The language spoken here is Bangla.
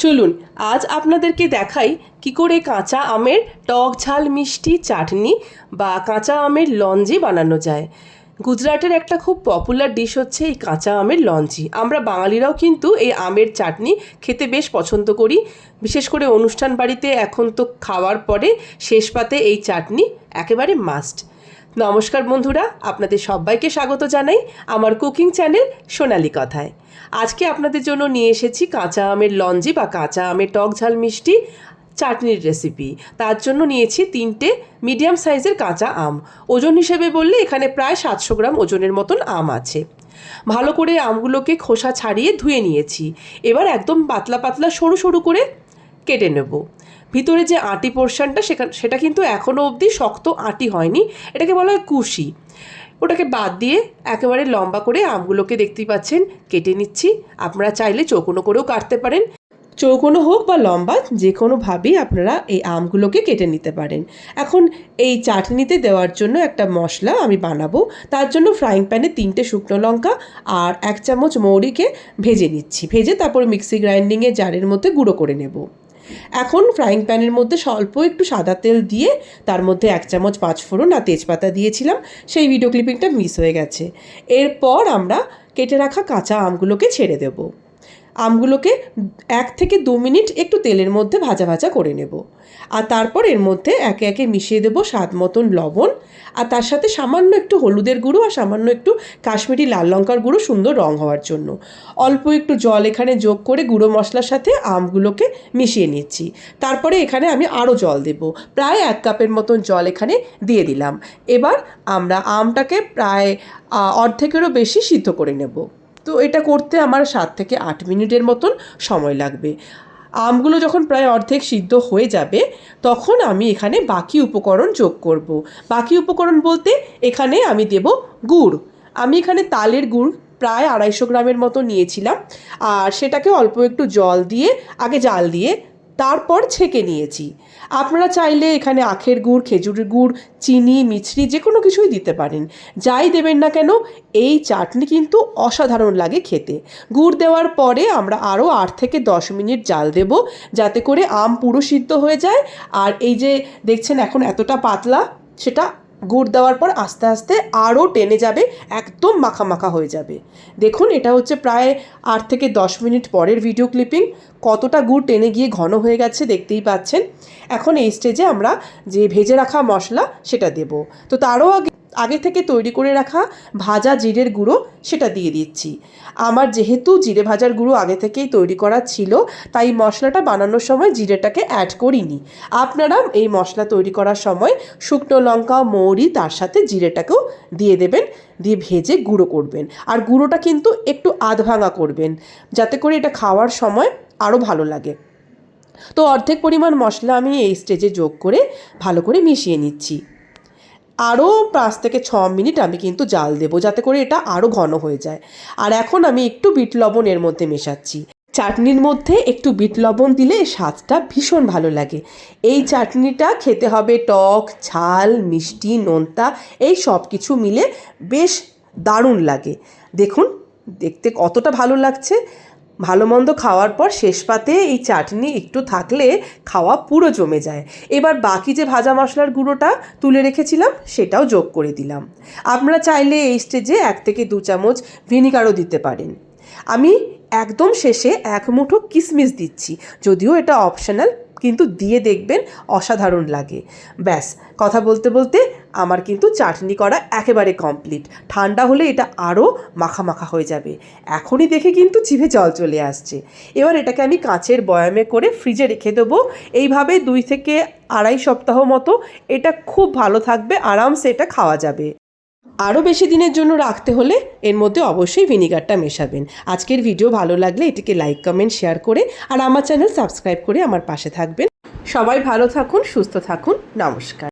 চলুন, আজ আপনাদেরকে দেখাই কি করে কাঁচা আমের টক ঝাল মিষ্টি চাটনি বা কাঁচা আমের লঞ্জি বানানো যায়। গুজরাটের একটা খুব পপুলার ডিশ হচ্ছে এই কাঁচা আমের লঞ্চি। আমরা বাঙালিরাও কিন্তু এই আমের চাটনি খেতে বেশ পছন্দ করি। বিশেষ করে অনুষ্ঠান বাড়িতে এখন তো খাওয়ার পরে শেষ পাতে এই চাটনি একেবারে মাস্ট নমস্কার বন্ধুরা, আপনাদের সবাইকে স্বাগত জানাই আমার কুকিং চ্যানেল সোনালি কথায়। আজকে আপনাদের জন্য নিয়ে এসেছি কাঁচা আমের লঞ্জি বা কাঁচা আমের টক ঝাল মিষ্টি চাটনির রেসিপি তার জন্য নিয়েছি তিনটে মিডিয়াম সাইজের কাঁচা আম। ওজন হিসেবে বললে এখানে প্রায় সাতশো গ্রাম ওজনের মতন আম আছে। ভালো করে আমগুলোকে খোসা ছাড়িয়ে ধুয়ে নিয়েছি। এবার একদম পাতলা পাতলা সরু সরু করে কেটে নেব। ভিতরে যে আটি পোর্শনটা সেখান, সেটা কিন্তু এখনও অবধি শক্ত আটি হয়নি। এটাকে বলা হয় কুশি। ওটাকে বাদ দিয়ে একেবারে লম্বা করে আমগুলোকে দেখতেই পাচ্ছেন, কেটে নিচ্ছি। আপনারা চাইলে চৌকোনো করেও কাটতে পারেন। চৌকোনো হোক বা লম্বা, যে কোনোভাবেই আপনারা এই আমগুলোকে কেটে নিতে পারেন। এখন এই চাটনিতে দেওয়ার জন্য একটা মশলা আমি বানাবো। তার জন্য ফ্রাইং প্যানে তিনটে শুকনো লঙ্কা আর এক চামচ মৌরিকে ভেজে নিচ্ছি। ভেজে তারপর মিক্সি গ্রাইন্ডিংয়ে জারের মধ্যে গুঁড়ো করে নেব। এখন ফ্রাইং প্যানের মধ্যে স্বল্প একটু সাদা তেল দিয়ে তার মধ্যে এক চামচ পাঁচফোড়ন আর তেজপাতা দিয়েছিলাম। সেই ভিডিও ক্লিপিংটা মিস হয়ে গেছে। এরপর আমরা কেটে রাখা কাঁচা আমগুলোকে ছেড়ে দেবো। আমগুলোকে এক থেকে দু মিনিট একটু তেলের মধ্যে ভাজা ভাজা করে নেব। আর তারপর এর মধ্যে একে একে মিশিয়ে দেবো স্বাদ মতন লবণ। আর তার সাথে সামান্য একটু হলুদের গুঁড়ো আর সামান্য একটু কাশ্মীরি লাল লঙ্কার গুঁড়ো সুন্দর রং হওয়ার জন্য। অল্প একটু জল এখানে যোগ করে গুঁড়ো মশলার সাথে আমগুলোকে মিশিয়ে নিচ্ছি। তারপরে এখানে আমি আরও জল দেব। প্রায় এক কাপের মতন জল এখানে দিয়ে দিলাম। এবার আমরা আমটাকে প্রায় অর্ধেকেরও বেশি সিদ্ধ করে নেব। তো এটা করতে আমার সাত থেকে আট মিনিটের মতন সময় লাগবে। আমগুলো যখন প্রায় অর্ধেক সিদ্ধ হয়ে যাবে, তখন আমি এখানে বাকি উপকরণ যোগ করব। বাকি উপকরণ বলতে এখানে আমি দেব গুড় আমি এখানে তালের গুড় প্রায় আড়াইশো গ্রামের মতো নিয়েছিলাম, আর সেটাকে অল্প একটু জল দিয়ে, আগে জাল দিয়ে তারপর ছেঁকে নিয়েছি। আপনারা চাইলে এখানে আখের গুড়, খেজুরের গুড়, চিনি, মিছরি যে কোনো কিছুই দিতে পারেন। যাই দেবেন না কেন, এই চাটনি কিন্তু অসাধারণ লাগে খেতে। গুড় দেওয়ার পরে আমরা আরও আট থেকে দশ মিনিট জাল দেব, যাতে করে আম পুরো সিদ্ধ হয়ে যায়। আর এই যে দেখছেন এখন এতটা পাতলা, সেটা গুড় দেওয়ার পর আস্তে আস্তে আরও টেনে যাবে, একদম মাখা মাখা হয়ে যাবে। দেখুন, এটা হচ্ছে প্রায় আট থেকে দশ মিনিট পরের ভিডিও ক্লিপিং কতটা গুড় টেনে গিয়ে ঘন হয়ে গেছে দেখতেই পাচ্ছেন। এখন এই স্টেজে আমরা যে ভেজে রাখা মশলা সেটা দেব। তো তারও আগে আগে থেকে তৈরি করে রাখা ভাজা জিরের গুঁড়ো সেটা দিয়ে দিচ্ছি। আমার যেহেতু জিরে ভাজার গুঁড়ো আগে থেকেই তৈরি করা ছিল, তাই মশলাটা বানানোর সময় জিরেটাকে অ্যাড করিনি। আপনারা এই মশলা তৈরি করার সময় শুকনো লঙ্কা, মৌরি, তার সাথে জিরেটাকেও দিয়ে দেবেন, দিয়ে ভেজে গুঁড়ো করবেন। আর গুঁড়োটা কিন্তু একটু আধ ভাঙা করবেন, যাতে করে এটা খাওয়ার সময় আরও ভালো লাগে। তো অর্ধেক পরিমাণ মশলা আমি এই স্টেজে যোগ করে ভালো করে মিশিয়ে নিচ্ছি। আরও পাঁচ থেকে ছ মিনিট আমি কিন্তু জাল দেবো, যাতে করে এটা আরও ঘন হয়ে যায়। আর এখন আমি একটু বিট লবণ এর মধ্যে মেশাচ্ছি। চাটনির মধ্যে একটু বিট লবণ দিলে স্বাদটা ভীষণ ভালো লাগে। এই চাটনিটা খেতে হবে টক, ঝাল, মিষ্টি, নোনতা, এই সব কিছু মিলে বেশ দারুণ লাগে। দেখুন, দেখতে কতটা ভালো লাগছে। ভালো মন্দ খাওয়ার পর শেষ পাতে এই চাটনি একটু থাকলে খাওয়া পুরো জমে যায়। এবার বাকি যে ভাজা মশলার গুঁড়োটা তুলে রেখেছিলাম, সেটাও যোগ করে দিলাম। আপনারা চাইলে এই স্টেজে এক থেকে দু চামচ ভিনিগারও দিতে পারেন। আমি একদম শেষে এক মুঠো কিশমিশ দিচ্ছি, যদিও এটা অপশনাল কিন্তু দিয়ে দেখবেন অসাধারণ লাগে। ব্যাস, কথা বলতে বলতে আমার কিন্তু চাটনি করা একেবারে কমপ্লিট ঠান্ডা হলে এটা আরও মাখা মাখা হয়ে যাবে। এখনই দেখে কিন্তু জিভে জল চলে আসছে। এবার এটাকে আমি কাঁচের বয়ামে করে ফ্রিজে রেখে দেবো। এইভাবে দুই থেকে আড়াই সপ্তাহ মতো এটা খুব ভালো থাকবে, আরামসে এটা খাওয়া যাবে। আরও বেশি দিনের জন্য রাখতে হলে এর মধ্যে অবশ্যই ভিনিগারটা মেশাবেন। আজকের ভিডিও ভালো লাগলে এটিকে লাইক, কমেন্ট, শেয়ার করে আর আমার চ্যানেল সাবস্ক্রাইব করে আমার পাশে থাকবেন। সবাই ভালো থাকুন, সুস্থ থাকুন। নমস্কার।